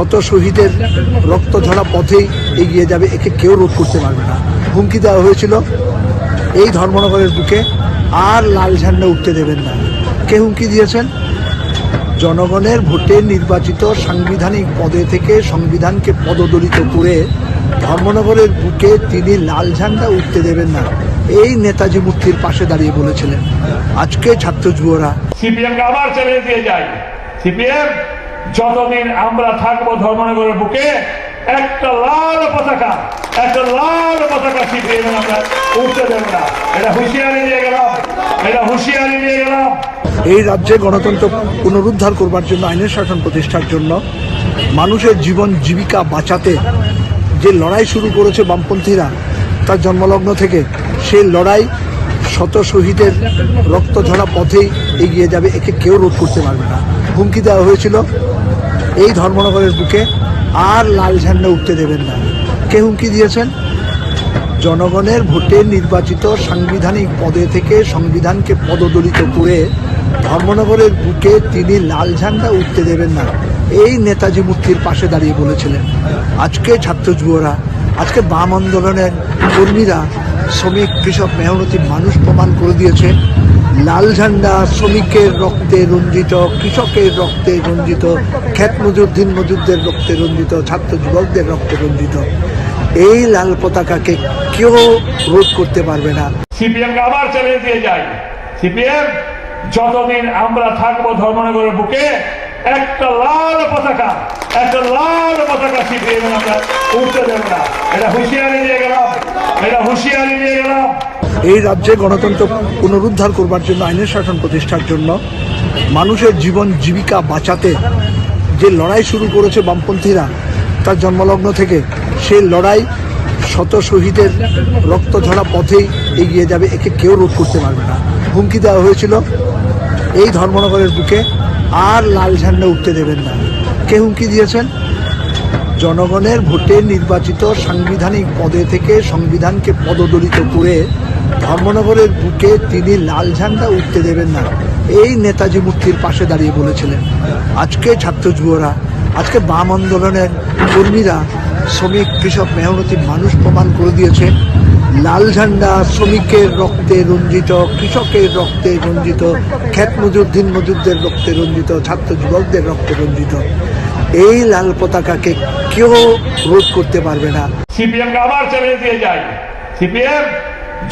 শত শহীদের রক্ত ঝরা পথেই এগিয়ে যাবে, একে কেউ রোধ করতে পারবে না। হুমকি দেওয়া হয়েছিল। এই ধর্মনগরের বুকে আর লাল ঝান্ডা উঠতে দেবেন না। কে হুমকি দিয়েছেন? জনগণের ভোটে নির্বাচিত সাংবিধানিক পদে থেকে সংবিধানকে পদদলিত করে ধর্মনগরের বুকে তিনি লাল ঝান্ডা উঠতে দেবেন না। এই নেতাজি মূর্তির পাশে দাঁড়িয়ে বলেছিলেন, আজকে ছাত্র যুবরা সিপিএম আবার দিয়ে যাই সিপিএম যতদিন আমরা থাকব ধর্মনগরের বুকে, একটা লাল পতাকা, একটা লাল পতাকা সিপিএম আমরা, উঠতে দেব না। এটা হুঁশিয়ারি দিয়ে গেলাম, এটা হুঁশিয়ারি দিয়ে গেলাম। এই রাজ্যে গণতন্ত্র পুনরুদ্ধার করবার জন্য আইনের শাসন প্রতিষ্ঠার জন্য মানুষের জীবন জীবিকা বাঁচাতে যে লড়াই শুরু করেছে বামপন্থীরা, তার জন্মলগ্ন থেকে সেই লড়াই শত শহীদের রক্ত ঝরা পথেই এগিয়ে যাবে, একে কেউ রোধ করতে পারবে না। হুমকি দেওয়া হয়েছিল এই ধর্মনগরের বুকে আর লাল ঝান্ডা উঠতে দেবেন না। কে হুমকি দিয়েছেন? জনগণের ভোটে নির্বাচিত সাংবিধানিক পদে থেকে সংবিধানকে পদদলিত করে ধর্মনগরের বুকে তিনি লাল ঝান্ডা উঠতে দেবেন না। এই নেতাজি মূর্তির পাশে দাঁড়িয়ে বলেছিলেন, আজকে ছাত্র যুবরা, আজকে বাম আন্দোলনের কর্মীরা, শ্রমিক, কৃষক, মেহনতি মানুষ প্রমাণ করে দিয়েছে লাল ঝান্ডা শ্রমিকের রক্তে রঞ্জিত, কৃষকের রক্তে রঞ্জিত খ্যাত মজুর দিন মজুরদের রক্তে রঞ্জিত, ছাত্র যুবকদের রক্তে রঞ্জিত। এই লাল পতাকাকে কেউ রোধ করতে পারবে না। সিপিএম আবার চ্যালেঞ্জ দিয়ে যায়। সিপিএম, যতদিন আমরা থাকব ধর্মনগরের বুকে একটা লাল পতাকা, একটা লাল পতাকা সিপিএম আমরা। উঠতে দেব না। এটা হুঁশিয়ারি দিয়ে গেলাম। এটা হুঁশিয়ারি দিয়ে গেলাম। এই রাজ্যে গণতন্ত্র পুনরুদ্ধার করবার জন্য আইনের শাসন প্রতিষ্ঠার জন্য মানুষের জীবন জীবিকা বাঁচাতে যে লড়াই শুরু করেছে বামপন্থীরা, তার জন্মলগ্ন থেকে সেই লড়াই শত শহীদের রক্ত ঝরা পথেই এগিয়ে যাবে। একে কেউ রোধ করতে পারবে না। হুমকি দেওয়া হয়েছিল এই ধর্মনগরের বুকে। আর লাল ঝান্ডা উঠতে দেবেন না। কে হুমকি দিয়েছেন? জনগণের ভোটে নির্বাচিত সাংবিধানিক পদে থেকে সংবিধানকে পদদলিত করে ধর্মনগরের বুকে তিনি লাল ঝান্ডা উঠতে দেবেন না। এই নেতাজি মূর্তির পাশে দাঁড়িয়ে বলেছিলেন, আজকে ছাত্র যুবরা, আজকে বাম আন্দোলনের কর্মীরা, শ্রমিক, কৃষক, মেহনতি মানুষ প্রমাণ করে দিয়েছে লাল ঝান্ডা শ্রমিকের রক্তে রঞ্জিত, কৃষকের রক্তে রঞ্জিত, খ্যাত মজুর দিন মজুরদের রক্তে রঞ্জিত, ছাত্র যুবকদের রক্তে রঞ্জিত। এই লাল পতাকাকে কেউ রোধ করতে পারবে না। সিপিএম আবার দিয়ে যায়। সিপিএম,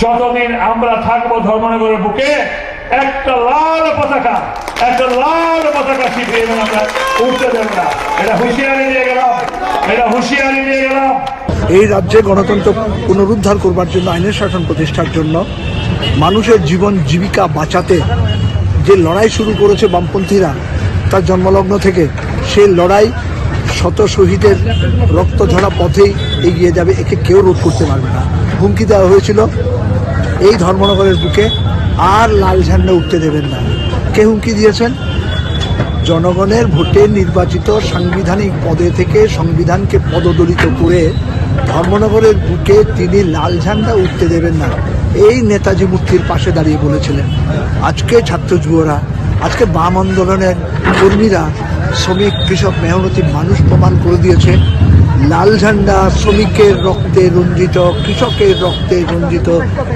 যতদিন আমরা থাকব ধর্মনগরের বুকে একটা লাল পতাকা, একটা লাল পতাকা সিপিএম আমরা, উঠতে দেব না। এটা হুঁশিয়ারি দিয়ে গেলাম, এটা হুঁশিয়ারি দিয়ে গেলাম। এই রাজ্যে গণতন্ত্র পুনরুদ্ধার করবার জন্য, আইনের শাসন প্রতিষ্ঠার জন্য মানুষের জীবন জীবিকা বাঁচাতে যে লড়াই শুরু করেছে বামপন্থীরা, তার জন্মলগ্ন থেকে সেই লড়াই শত শহীদের রক্ত ঝরা পথেই এগিয়ে যাবে, একে কেউ রোধ করতে পারবে না। হুমকি দেওয়া হয়েছিল এই ধর্মনগরের বুকে আর লাল ঝান্ডা উঠতে দেবেন না। কে হুমকি দিয়েছেন? জনগণের ভোটে নির্বাচিত সাংবিধানিক পদে থেকে সংবিধানকে পদদলিত করে ধর্মনগরের বুকে তিনি লাল ঝান্ডা উঠতে দেবেন না। এই নেতাজি মূর্তির পাশে দাঁড়িয়ে বলেছিলেন, আজকে ছাত্র যুবরা, আজকে বাম আন্দোলনের কর্মীরা শ্রমিক, কৃষক, মেহনতি মানুষ প্রমাণ করে দিয়েছে। লাল ঝান্ডা শ্রমিকের রক্তে রঞ্জিত, কৃষকের রক্তে রঞ্জিত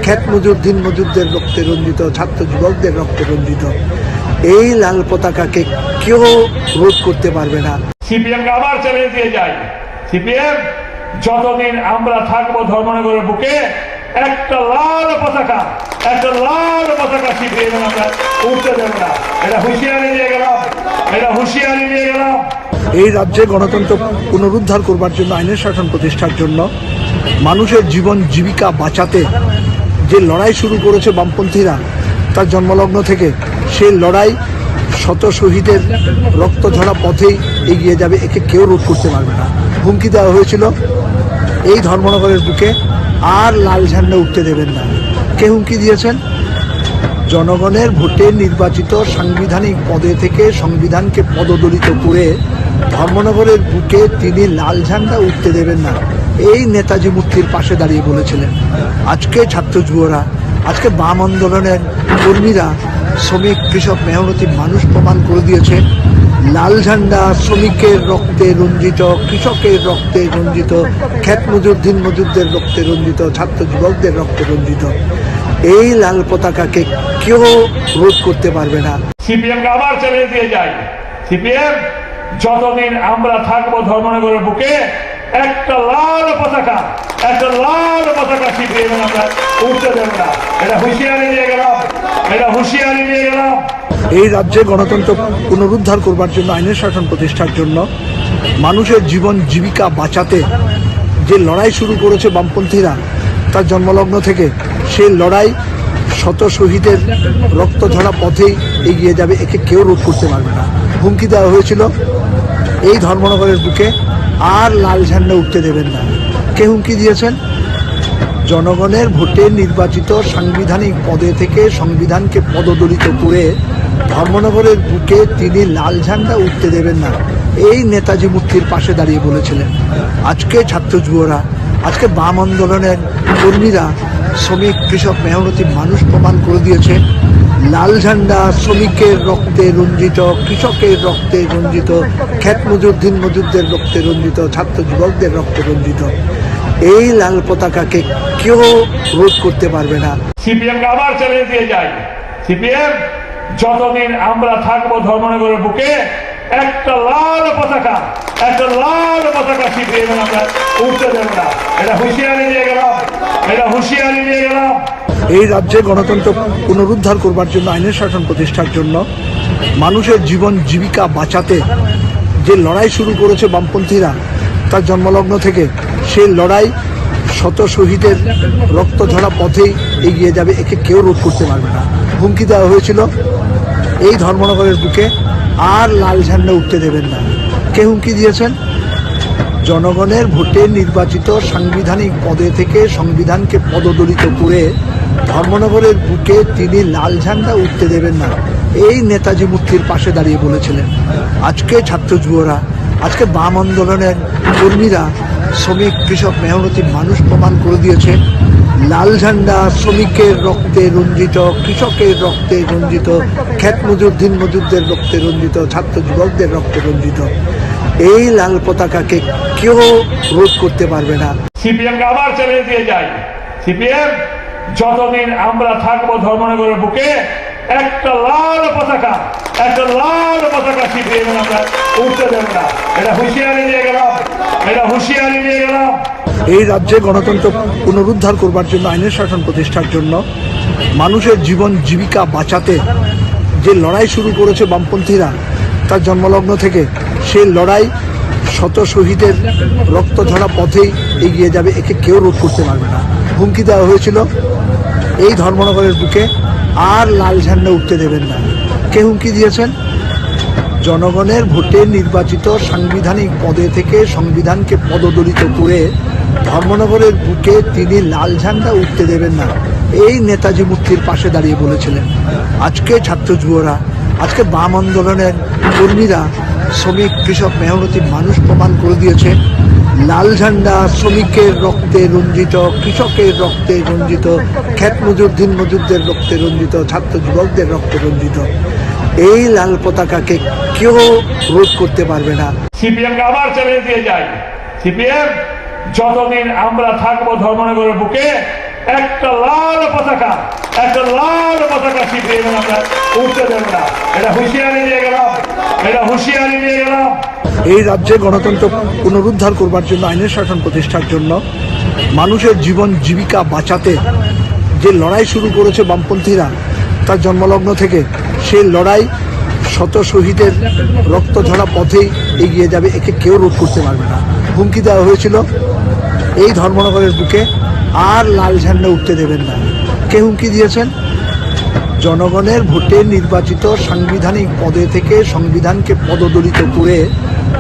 খ্যাত মজুর দিন মজুরদের রক্তে রঞ্জিত, ছাত্র যুবকদের রক্তে রঞ্জিত। এই লাল পতাকাকে কেউ রোধ করতে পারবে না। সিপিএম আবার চ্যালেঞ্জ দিয়ে যাই সিপিএম, যতদিন আমরা থাকব ধর্মনগরের বুকে, একটা লাল পতাকা, একটা লাল পতাকা সিপিএম আমরা উঠতে দেব না। এটা হুঁশিয়ারি দিয়ে গেলাম। এই রাজ্যে গণতন্ত্র পুনরুদ্ধার করবার জন্য, আইনের শাসন প্রতিষ্ঠার জন্য মানুষের জীবন জীবিকা বাঁচাতে যে লড়াই শুরু করেছে বামপন্থীরা তার জন্মলগ্ন থেকে সেই লড়াই শত শহীদের রক্ত ঝরা পথেই এগিয়ে যাবে, একে কেউ রোধ করতে পারবে না। হুমকি দেওয়া হয়েছিল। এই ধর্মনগরের বুকে আর লাল ঝান্ডা উঠতে দেবেন না। কে হুমকি দিয়েছেন? জনগণের ভোটে নির্বাচিত সাংবিধানিক পদে থেকে সংবিধানকে পদদলিত করে ধর্মনগরের বুকে তিনি লাল ঝান্ডা উঠতে দেবেন না। এই নেতাজি মূর্তির পাশে দাঁড়িয়ে বলেছিলেন, আজকে ছাত্র যুবরা, আজকে বাম আন্দোলনের কর্মীরা শ্রমিক, কৃষক, মেহনতি মানুষ প্রমাণ করে দিয়েছে। লাল ঝান্ডা শ্রমিকের রক্তে রঞ্জিত, কৃষকের রক্তে রঞ্জিত খ্যাত মজুর দিন মজুরদের রক্তে রঞ্জিত, ছাত্র যুবকদের রক্তে রঞ্জিত। এই লাল পতাকাকে কেউ রোধ করতে পারবে না। সিপিএম আবার চ্যালেঞ্জ দিয়ে যাই। সিপিএম যতদিন আমরা থাকব ধর্মনগরের বুকে একটা লাল পতাকা একটা লাল পতাকা সিপিএম আমরা উঠতে দেব না। এটা হুঁশিয়ারি দিয়ে গেলাম। এটা হুঁশিয়ারি দিয়ে গেলাম। এই রাজ্যে গণতন্ত্র পুনরুদ্ধার করবার জন্য আইনের শাসন প্রতিষ্ঠার জন্য মানুষের জীবন জীবিকা বাঁচাতে যে লড়াই শুরু করেছে বামপন্থীরা তার জন্মলগ্ন থেকে সেই লড়াই শত শহীদের রক্ত ঝরা পথেই এগিয়ে যাবে, একে কেউ রোধ করতে পারবে না। হুমকি দেওয়া হয়েছিল, এই ধর্মনগরের বুকে আর লাল ঝান্ডা উঠতে দেবেন না। কে হুমকি দিয়েছেন? জনগণের ভোটে নির্বাচিত সাংবিধানিক পদে থেকে সংবিধানকে পদদলিত করে ধর্মনগরের বুকে তিনি লাল ঝান্ডা উঠতে দেবেন না। এই নেতাজি মূর্তির পাশে দাঁড়িয়ে বলেছিলেন, আজকে ছাত্র যুবরা, আজকে বাম আন্দোলনের কর্মীরা শ্রমিক, কৃষক, মেহনতি মানুষ প্রমাণ করে দিয়েছে। লাল ঝান্ডা শ্রমিকের রক্তে রঞ্জিত, কৃষকের রক্তে রঞ্জিত খ্যাত মজুর দিন মজুরদের রক্তে রঞ্জিত, ছাত্র যুবকদের রক্তে রঞ্জিত। এই লাল পতাকাকে কেউ রোধ করতে পারবে না। সিপিএম আবার চ্যালেঞ্জ দিয়ে যাই সিপিএম, যতদিন আমরা থাকব ধর্মনগরের বুকে একটা লাল পতাকা, একটা লাল পতাকা সিপিএম আমরা, উঠতে দেব না। এটা হুঁশিয়ারি দিয়ে গেলাম, এটা হুঁশিয়ারি দিয়ে গেলাম। এই রাজ্যে গণতন্ত্র পুনরুদ্ধার করবার জন্য আইনের শাসন প্রতিষ্ঠার জন্য মানুষের জীবন জীবিকা বাঁচাতে যে লড়াই শুরু করেছে বামপন্থীরা, তার জন্মলগ্ন থেকে সেই লড়াই শত শহীদের রক্ত ঝরা পথেই এগিয়ে যাবে, একে কেউ রোধ করতে পারবে না। হুমকি দেওয়া হয়েছিল এই ধর্মনগরের বুকে। আর লাল ঝান্ডা উঠতে দেবেন না। কে হুমকি দিয়েছেন? জনগণের ভোটে নির্বাচিত সাংবিধানিক পদে থেকে সংবিধানকে পদদলিত করে ধর্মনগরের বুকে তিনি লাল ঝান্ডা উঠতে দেবেন না। এই নেতাজি মূর্তির পাশে দাঁড়িয়ে বলেছিলেন, আজকে ছাত্র যুবরা, আজকে বাম আন্দোলনের কর্মীরা শ্রমিক, কৃষক, মেহনতি মানুষ প্রমাণ করে দিয়েছে। লাল ঝান্ডা শ্রমিকের রক্তে রঞ্জিত, কৃষকের রক্তে রঞ্জিত খ্যাত মজুর, দিন মজুরদের রক্তে রঞ্জিত, ছাত্র যুবকদের রক্তে রঞ্জিত। এই লাল পতাকাকে কেউ রোধ করতে পারবে না। সিপিএম আবার চ্যালেঞ্জ দিয়ে যাই সিপিএম, যতদিন আমরা থাকব ধর্মনগরের বুকে একটা লাল পতাকা, একটা লাল পতাকা সিপিএম আমরা, উঠতে দেব না। এটা হুঁশিয়ারি দিয়ে গেলাম, এটা হুঁশিয়ারি দিয়ে গেলাম। এই রাজ্যে গণতন্ত্র পুনরুদ্ধার করবার জন্য আইনের শাসন প্রতিষ্ঠার জন্য মানুষের জীবন জীবিকা বাঁচাতে যে লড়াই শুরু করেছে বামপন্থীরা, তার জন্মলগ্ন থেকে সেই লড়াই শত শহীদের রক্ত ঝরা পথেই এগিয়ে যাবে, একে কেউ রোধ করতে পারবে না। হুমকি দেওয়া হয়েছিল এই ধর্মনগরের বুকে। আর লাল ঝান্ডা উঠতে দেবেন না। কে হুমকি দিয়েছেন? জনগণের ভোটে নির্বাচিত সাংবিধানিক পদে থেকে সংবিধানকে পদদলিত করে ধর্মনগরের বুকে তিনি লাল ঝান্ডা উঠতে দেবেন না। এই নেতাজি মূর্তির পাশে দাঁড়িয়ে বলেছিলেন, আজকে ছাত্র যুবরা, আজকে বাম আন্দোলনের কর্মীরা, শ্রমিক, কৃষক, মেহনতি মানুষ প্রমাণ করে দিয়েছে লাল ঝান্ডা শ্রমিকের রক্তে রঞ্জিত, কৃষকের রক্তে রঞ্জিত খ্যাত মজুর, দিন মজুরদের রক্তে রঞ্জিত, ছাত্র যুবকদের রক্তে রঞ্জিত। এই লাল পতাকাকে কেউ রোধ করতে পারবে না। সিপিএম কে আবার চ্যালেঞ্জ দিয়ে যাই সিপিএম, যতদিন আমরা থাকব ধর্মনগরের বুকে, একটা লাল পতাকা, একটা লাল পতাকা সিপিএম আমরা উঠতে দেব না। এটা হুঁশিয়ারি দিয়ে গেলাম। এটা হুঁশিয়ারি দিয়ে এই রাজ্যে গণতন্ত্র পুনরুদ্ধার করবার জন্য, আইনের শাসন প্রতিষ্ঠার জন্য মানুষের জীবন, জীবিকা বাঁচাতে যে লড়াই শুরু করেছে বামপন্থীরা তার জন্মলগ্ন থেকে সেই লড়াই শত শহীদের রক্ত ঝরা পথেই এগিয়ে যাবে, একে কেউ রোধ করতে পারবে না। হুমকি দেওয়া হয়েছিল। এই ধর্মনগরের বুকে আর লাল ঝান্ডা উঠতে দেবেন না। কে হুমকি দিয়েছেন? জনগণের ভোটে নির্বাচিত সাংবিধানিক পদে থেকে সংবিধানকে পদদলিত করে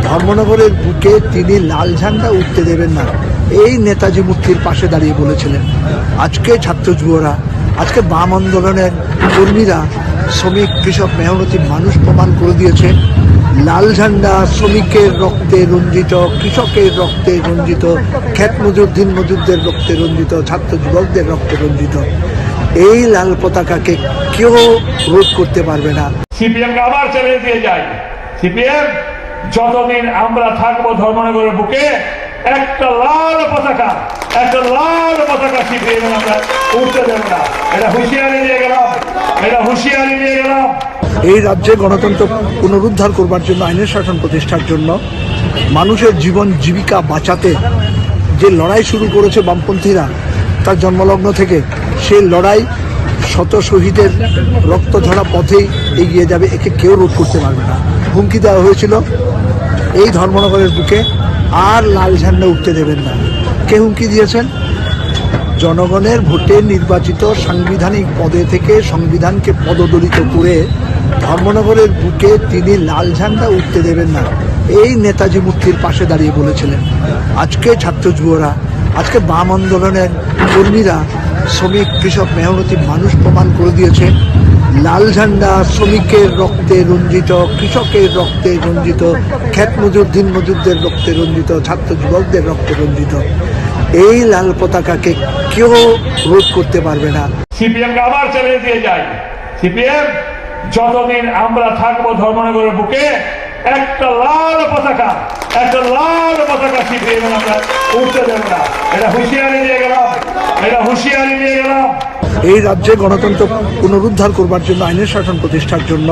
ধর্মনগরের বুকে তিনি লাল ঝান্ডা উঠতে দেবেন না। এই নেতাজি মূর্তির পাশে দাঁড়িয়ে বলেছিলেন, আজকে ছাত্র যুবরা, আজকে বাম আন্দোলনের কর্মীরা শ্রমিক, কৃষক, মেহনতি মানুষ প্রমাণ করে দিয়েছে। লাল ঝান্ডা শ্রমিকের রক্তে রঞ্জিত, কৃষকের রক্তে রঞ্জিত খ্যাত মজুর দিন মজুরদের রক্তে রঞ্জিত, ছাত্র যুবকদের রক্তে রঞ্জিত। এই লাল পতাকাকে কেউ রোধ করতে পারবে না। সিপিএম আবার চ্যালেঞ্জ দিয়ে যাই সিপিএম যতদিন আমরা থাকব ধর্মনগরের বুকে, একটা লাল পতাকা, একটা লাল পতাকা সিপিএম আমরা উঠতে দেব না। এটা হুঁশিয়ারি দিয়ে গেলাম, এটা হুঁশিয়ারি দিয়ে গেলাম। এই রাজ্যে গণতন্ত্র পুনরুদ্ধার করবার জন্য, আইনের শাসন প্রতিষ্ঠার জন্য মানুষের জীবন জীবিকা বাঁচাতে যে লড়াই শুরু করেছে বামপন্থীরা, তার জন্মলগ্ন থেকে সেই লড়াই শত শহীদের রক্ত ঝরা পথেই এগিয়ে যাবে, একে কেউ রোধ করতে পারবে না। হুমকি দেওয়া হয়েছিল এই ধর্মনগরের বুকে আর লাল ঝান্ডা উঠতে দেবেন না। কে হুমকি দিয়েছেন? জনগণের ভোটে নির্বাচিত সাংবিধানিক পদে থেকে সংবিধানকে পদদলিত করে ধর্মনগরের বুকে তিনি লাল ঝান্ডা উঠতে দেবেন না। এই নেতাজি মূর্তির পাশে দাঁড়িয়ে বলেছিলেন, আজকে ছাত্র যুবরা, আজকে বাম আন্দোলনের কর্মীরা শ্রমিক, কৃষক, মেহনতি মানুষ প্রমাণ করে দিয়েছে। লাল ঝান্ডা শ্রমিকের রক্তে রঞ্জিত, কৃষকের রক্তে রঞ্জিত খ্যাত মজুর দিন মজুরদের রক্তে রঞ্জিত, ছাত্র যুবকদের রক্তে রঞ্জিত। এই লাল পতাকাকে কেউ রোধ করতে পারবে না। সিপিএম আবার চ্যালেঞ্জ দিয়ে যাই। সিপিএম, যতদিন আমরা থাকব ধর্মনগরের বুকে একটা লাল পতাকা, একটা লাল পতাকা সিপিএম আমরা, উঠতে দেব না। এটা হুঁশিয়ারি দিয়ে গেলাম, এটা হুঁশিয়ারি দিয়ে গেলাম। এই রাজ্যে গণতন্ত্র পুনরুদ্ধার করবার জন্য, আইনের শাসন প্রতিষ্ঠার জন্য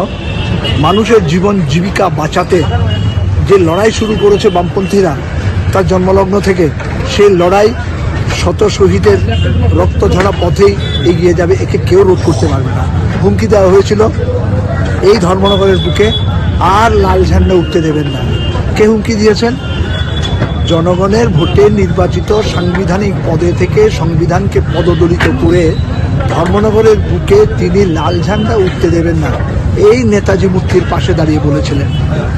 মানুষের জীবন জীবিকা বাঁচাতে যে লড়াই শুরু করেছে বামপন্থীরা, তার জন্মলগ্ন থেকে সেই লড়াই শত শহীদের রক্ত ঝরা পথেই এগিয়ে যাবে, একে কেউ রোধ করতে পারবে না। হুমকি দেওয়া হয়েছিল, এই ধর্মনগরের বুকে আর লাল ঝান্ডা উঠতে দেবেন না। কে হুমকি দিয়েছেন? জনগণের ভোটে নির্বাচিত সাংবিধানিক পদে থেকে সংবিধানকে পদদলিত করে ধর্মনগরের বুকে তিনি লাল ঝান্ডা উঠতে দেবেন না। এই নেতাজি মূর্তির পাশে দাঁড়িয়ে বলেছিলেন,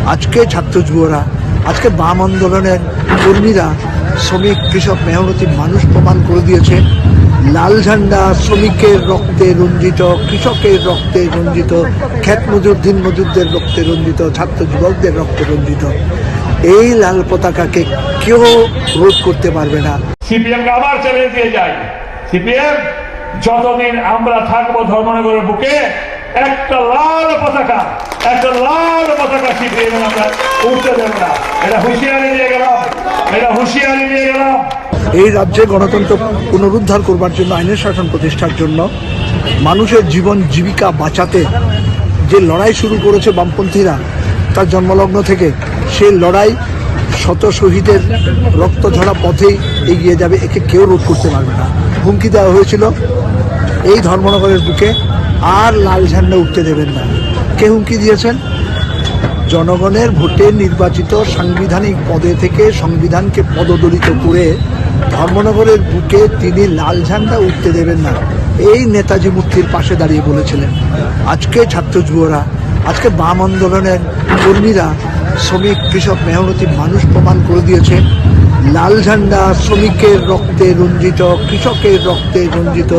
আজকে ছাত্র যুবরা, আজকে বাম আন্দোলনের কর্মীরা, শ্রমিক, কৃষক, মেহনতি মানুষ প্রমাণ করে দিয়েছে লাল ঝান্ডা শ্রমিকের রক্তে রঞ্জিত, কৃষকের রক্তে রঞ্জিত খ্যাত মজুর দিন মজুরদের রক্তে রঞ্জিত, ছাত্র যুবকদের রক্তে রঞ্জিত। এই লাল পতাকাকে কেউ রোধ করতে পারবে না। সিপিএম আবার দিয়ে যায়। সিপিএম, যতদিন আমরা থাকব ধর্মনগরের বুকে একটা লাল পতাকা, একটা লাল পতাকা শিখিয়ে সিপিএম আমরা। উঠতে দেব না। এটা হুঁশিয়ারি দিয়ে গেলাম। এটা হুঁশিয়ারি দিয়ে গেলাম। এই রাজ্যে গণতন্ত্র পুনরুদ্ধার করবার জন্য, আইনের শাসন প্রতিষ্ঠার জন্য মানুষের জীবন জীবিকা বাঁচাতে যে লড়াই শুরু করেছে বামপন্থীরা, তার জন্মলগ্ন থেকে সেই লড়াই শত শহীদের রক্ত ঝরা পথেই এগিয়ে যাবে, একে কেউ রোধ করতে পারবে না। হুমকি দেওয়া হয়েছিল এই ধর্মনগরের বুকে। আর লাল ঝান্ডা উঠতে দেবেন না। কে হুমকি দিয়েছেন? জনগণের ভোটে নির্বাচিত সাংবিধানিক পদে থেকে সংবিধানকে পদদলিত করে ধর্মনগরের বুকে তিনি লাল ঝান্ডা উঠতে দেবেন না। এই নেতাজি মূর্তির পাশে দাঁড়িয়ে বলেছিলেন, আজকে ছাত্র যুবরা, আজকে বাম আন্দোলনের কর্মীরা, শ্রমিক, কৃষক, মেহনতি মানুষ প্রমাণ করে দিয়েছে লাল ঝান্ডা শ্রমিকের রক্তে রঞ্জিত, কৃষকের রক্তে রঞ্জিত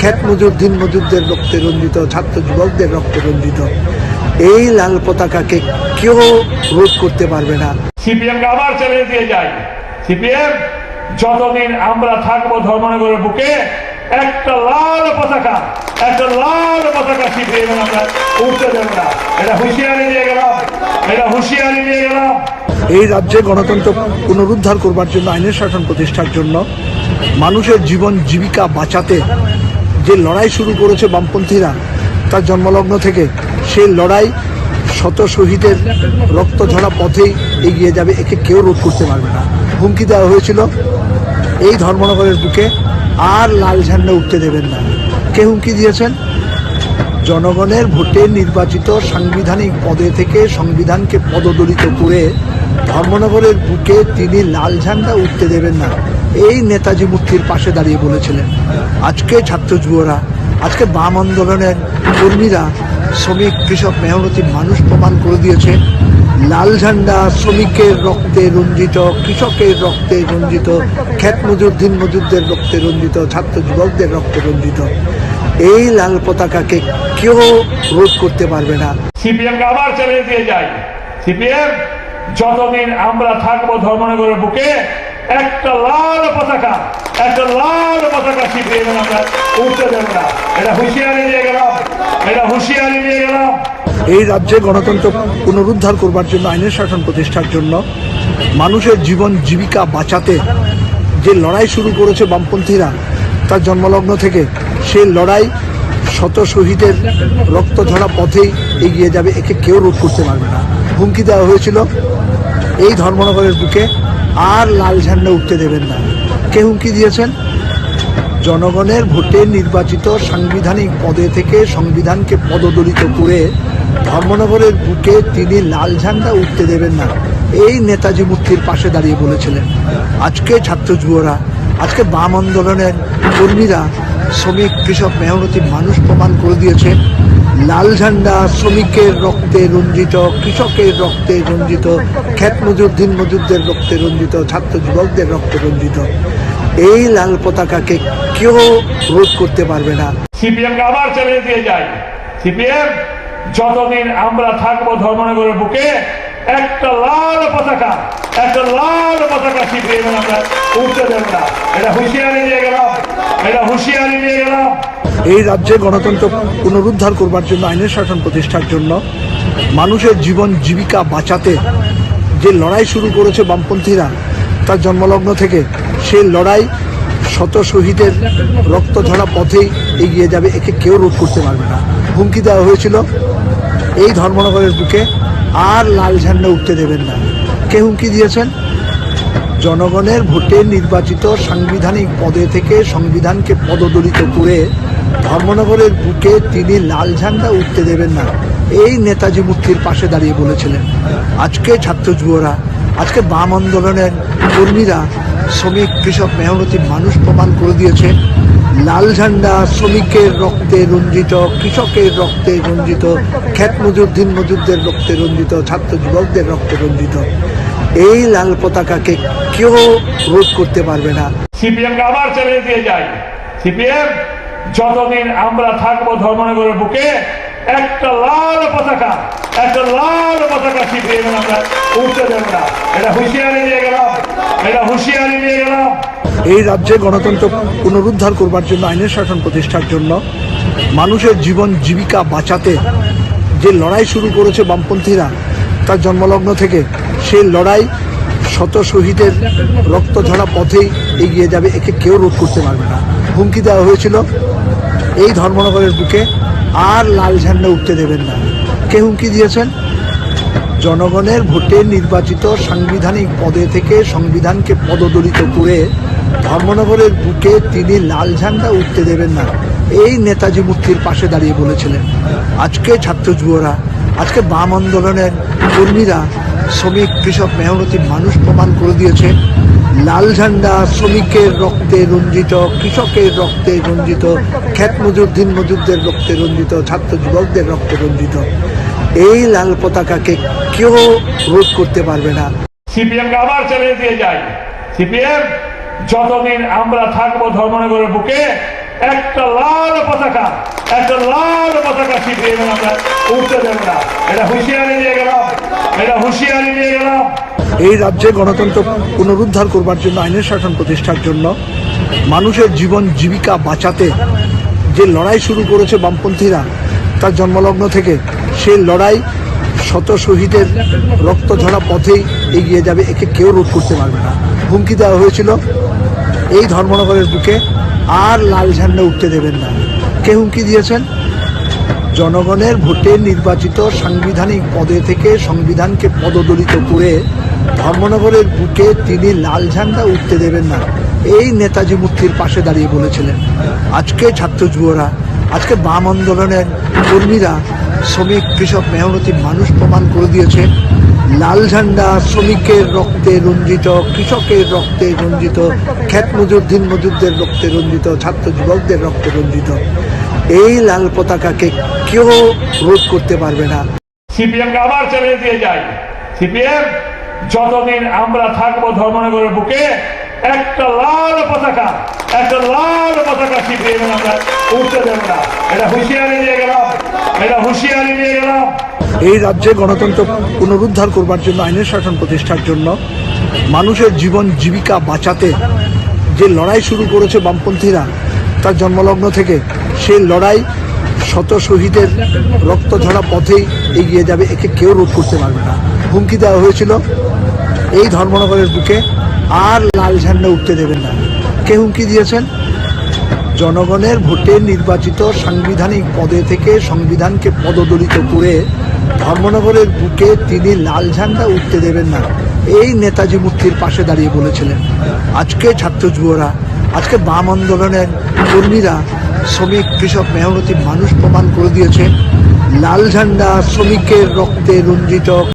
খ্যাত মজুর দিন মজুরদের রক্তে রঞ্জিত, ছাত্র যুবকদের রক্তে রঞ্জিত। এই লাল পতাকাকে কেউ রোধ করতে পারবে না। সিপিএম আবার চ্যালেঞ্জ দিয়ে যায় সিপিএম, যতদিন আমরা থাকব ধর্মনগরের বুকে একটা লাল পতাকা, একটা লাল পতাকা সিপিএম আমরা উঠতে দেব না। এটা হুঁশিয়ারি দিয়ে গেলাম, এটা হুঁশিয়ারি দিয়ে গেলাম। এই রাজ্যে গণতন্ত্র পুনরুদ্ধার করবার জন্য, আইনের শাসন প্রতিষ্ঠার জন্য মানুষের জীবন জীবিকা বাঁচাতে যে লড়াই শুরু করেছে বামপন্থীরা, তার জন্মলগ্ন থেকে সেই লড়াই শত শহীদের রক্ত ঝরা পথেই এগিয়ে যাবে, একে কেউ রোধ করতে পারবে না। হুমকি দেওয়া হয়েছিল এই ধর্মনগরের বুকে। আর লাল ঝান্ডা উঠতে দেবেন না। কে হুমকি দিয়েছেন? জনগণের ভোটে নির্বাচিত সাংবিধানিক পদে থেকে সংবিধানকে পদদলিত করে ধর্মনগরের বুকে তিনি লাল ঝান্ডা উঠতে দেবেন না। এই নেতাজি মূর্তির পাশে দাঁড়িয়ে বলেছিলেন, আজকে ছাত্র যুবরা, আজকে বাম আন্দোলনের কর্মীরা, শ্রমিক, কৃষক, মেহনতি মানুষ প্রমাণ করে দিয়েছে লাল ঝান্ডা শ্রমিকের রক্তে রঞ্জিত, কৃষকের রক্তে রঞ্জিত খ্যাত মজুর দিন মজুরদের রক্তে রঞ্জিত, ছাত্র যুবকদের রক্তে রঞ্জিত। এই লাল পতাকাকে কেউ রোধ করতে পারবে না। আবার চালিয়ে দিয়ে সিপিএম, যতদিন আমরা থাকব ধর্মনগরের বুকে একটা লাল পতাকা, একটা লাল পতাকা সিপিএম আমরা, উঠতে দেব না। এটা হুঁশিয়ারি দিয়ে গেলাম, এটা হুঁশিয়ারি দিয়ে গেলাম। এই রাজ্যে গণতন্ত্র পুনরুদ্ধার করবার জন্য, আইনের শাসন প্রতিষ্ঠার জন্য মানুষের জীবন জীবিকা বাঁচাতে যে লড়াই শুরু করেছে বামপন্থীরা, তার জন্মলগ্ন থেকে সেই লড়াই শত শহীদের রক্ত ঝরা পথেই এগিয়ে যাবে, একে কেউ রোধ করতে পারবে না। হুমকি দেওয়া হয়েছিল এই ধর্মনগরের বুকে। আর লাল ঝান্ডা উঠতে দেবেন না। কে হুমকি দিয়েছেন? জনগণের ভোটে নির্বাচিত সাংবিধানিক পদে থেকে সংবিধানকে পদদলিত করে ধর্মনগরের বুকে তিনি লাল ঝান্ডা উঠতে দেবেন না। এই নেতাজি মূর্তির পাশে দাঁড়িয়ে বলেছিলেন, আজকে ছাত্র যুবরা, আজকে বাম আন্দোলনের কর্মীরা, শ্রমিক, কৃষক, মেহনতি মানুষ প্রমাণ করে দিয়েছে লাল ঝান্ডা, শ্রমিকের রক্তে রঞ্জিত, কৃষকের রক্তে রঞ্জিত খ্যাত মজুর দিন মজুরদের রক্তে রঞ্জিত, ছাত্র যুবকদের রক্তে রঞ্জিত। এই লাল পতাকাকে কেউ রোধ করতে পারবে না। সিপিএম আবার চ্যালেঞ্জ দিয়ে যায়। সিপিএম, যতদিন আমরা থাকব ধর্মনগরের বুকে একটা লাল পতাকা, একটা লাল পতাকা সিপিএম আমরা, উঠতে দেব না। এটা হুঁশিয়ারি দিয়ে গেলাম, এটা হুঁশিয়ারি দিয়ে গেলাম। এই রাজ্যে গণতন্ত্র পুনরুদ্ধার করবার জন্য আইনের শাসন প্রতিষ্ঠার জন্য মানুষের জীবন জীবিকা বাঁচাতে যে লড়াই শুরু করেছে বামপন্থীরা, তার জন্মলগ্ন থেকে সেই লড়াই শত শহীদের রক্ত ঝরা পথেই এগিয়ে যাবে, একে কেউ রোধ করতে পারবে না। হুমকি দেওয়া হয়েছিল এই ধর্মনগরের বুকে। আর লাল ঝান্ডা উঠতে দেবেন না। কে হুমকি দিয়েছেন? জনগণের ভোটে নির্বাচিত সাংবিধানিক পদে থেকে সংবিধানকে পদদলিত করে ধর্মনগরের বুকে তিনি লাল ঝান্ডা উঠতে দেবেন না। এই নেতাজি মূর্তির পাশে দাঁড়িয়ে বলেছিলেন, আজকে ছাত্র যুবরা, আজকে বাম আন্দোলনের কর্মীরা, শ্রমিক, কৃষক, মেহনতি মানুষ প্রমাণ করে দিয়েছে লাল ঝান্ডা শ্রমিকের রক্তে রঞ্জিত, কৃষকের রক্তে রঞ্জিত খ্যাত মজুর দিন মজুরদের রক্তে রঞ্জিত, ছাত্র যুবকদের রক্তে রঞ্জিত। এই লাল পতাকাকে কেউ রোধ করতে পারবে না। সিপিএম আবার চ্যালেঞ্জ দিয়ে যাই সিপিএম, যতদিন আমরা থাকব ধর্মনগরের বুকে, একটা লাল পতাকা, একটা লাল পতাকা সিপিএম আমরা উঠতে দেব না। এটা হুঁশিয়ারি দিয়ে গেলাম। এই রাজ্যে গণতন্ত্র পুনরুদ্ধার করবার জন্য, আইনের শাসন প্রতিষ্ঠার জন্য মানুষের জীবন জীবিকা বাঁচাতে যে লড়াই শুরু করেছে বামপন্থীরা তার জন্মলগ্ন থেকে, সেই লড়াই শত শহীদের রক্ত ঝরা পথেই এগিয়ে যাবে, একে কেউ রোধ করতে পারবে না। হুমকি দেওয়া হয়েছিল, এই ধর্মনগরের বুকে আর লাল ঝান্ডা উঠতে দেবেন না। কে হুমকি দিয়েছেন? জনগণের ভোটে নির্বাচিত সাংবিধানিক পদে থেকে সংবিধানকে পদদলিত করে ধর্মনগরের বুকে তিনি লাল ঝান্ডা উঠতে দেবেন না। এই নেতাজি মূর্তির পাশে দাঁড়িয়ে বলেছিলেন, আজকে ছাত্র যুবরা, আজকে বাম আন্দোলনের কর্মীরা, শ্রমিক, কৃষক, মেহনতি মানুষ প্রমাণ করে দিয়েছে। লাল ঝান্ডা শ্রমিকের রক্তে রঞ্জিত, কৃষকের রক্তে রঞ্জিত খ্যাত মজুর দিন মজুরদের রক্তে রঞ্জিত, ছাত্র যুবকদের রক্তে রঞ্জিত। এই লাল পতাকাকে কেউ রোধ করতে পারবে না। সিপিএম আবার চ্যালেঞ্জ দিয়ে যাই সিপিএম যতদিন আমরা থাকব ধর্মনগরের বুকে, একটা লাল পতাকা, একটা লাল পতাকা সিপিএম আমরা উঠতে দেব না। এটা হুঁশিয়ারি দিয়ে গেলাম, এটা হুঁশিয়ারি দিয়ে গেলাম। এই রাজ্যে গণতন্ত্র পুনরুদ্ধার করবার জন্য, আইনের শাসন প্রতিষ্ঠার জন্য মানুষের জীবন জীবিকা বাঁচাতে যে লড়াই শুরু করেছে বামপন্থীরা, তার জন্মলগ্ন থেকে সেই লড়াই শত শহীদের রক্ত ঝরা পথেই এগিয়ে যাবে, একে কেউ রোধ করতে পারবে না। হুমকি দেওয়া হয়েছিল এই ধর্মনগরের বুকে আর লাল ঝান্ডা উঠতে দেবেন না। কে হুমকি দিয়েছেন? জনগণের ভোটে নির্বাচিত সাংবিধানিক পদে থেকে সংবিধানকে পদদলিত করে ধর্মনগরের বুকে তিনি লাল ঝান্ডা উঠতে দেবেন না। এই নেতাজি মূর্তির পাশে দাঁড়িয়ে বলেছিলেন, আজকে ছাত্র যুবরা, আজকে বাম আন্দোলনের কর্মীরা শ্রমিক, কৃষক, মেহনতি মানুষ প্রমাণ করে দিয়েছে। লাল ঝান্ডা শ্রমিকের রক্তে রঞ্জিত, কৃষকের রক্তে রঞ্জিত খ্যাত মজুর দিন মজুরদের রক্তে রঞ্জিত, ছাত্র যুবকদের রক্তে রঞ্জিত। এই লাল পতাকাকে কেউ রোধ করতে পারবে না। সিপিএম আবার চ্যালেঞ্জ দিয়ে যাই সিপিএম, যতদিন আমরা থাকব ধর্মনগরের বুকে একটা লাল পতাকা, একটা লাল পতাকা সিপিএম আমরা, উঠতে দেব না। এটা হুঁশিয়ারি দিয়ে গেলাম, এটা হুঁশিয়ারি দিয়ে গেলাম। এই রাজ্যে গণতন্ত্র পুনরুদ্ধার করবার জন্য, আইনের শাসন প্রতিষ্ঠার জন্য মানুষের জীবন জীবিকা বাঁচাতে যে লড়াই শুরু করেছে বামপন্থীরা, তার জন্মলগ্ন থেকে সেই লড়াই শত শহীদের রক্ত ঝরা পথেই এগিয়ে যাবে, একে কেউ রোধ করতে পারবে না। হুমকি দেওয়া হয়েছিল এই ধর্মনগরের বুকে আর লাল ঝান্ডা উঠতে দেবেন না। কে হুমকি দিয়েছেন? জনগণের ভোটে নির্বাচিত সাংবিধানিক পদে থেকে সংবিধানকে পদদলিত করে ধর্মনগরের বুকে তিনি লাল ঝান্ডা উঠতে দেবেন না। এই নেতাজি মূর্তির পাশে দাঁড়িয়ে বলেছিলেন, আজকে ছাত্র যুবরা, আজকে বাম আন্দোলনের কর্মীরা শ্রমিক, কৃষক, মেহনতি মানুষ প্রমাণ করে দিয়েছে। লাল ঝান্ডা শ্রমিকের রক্তে রঞ্জিত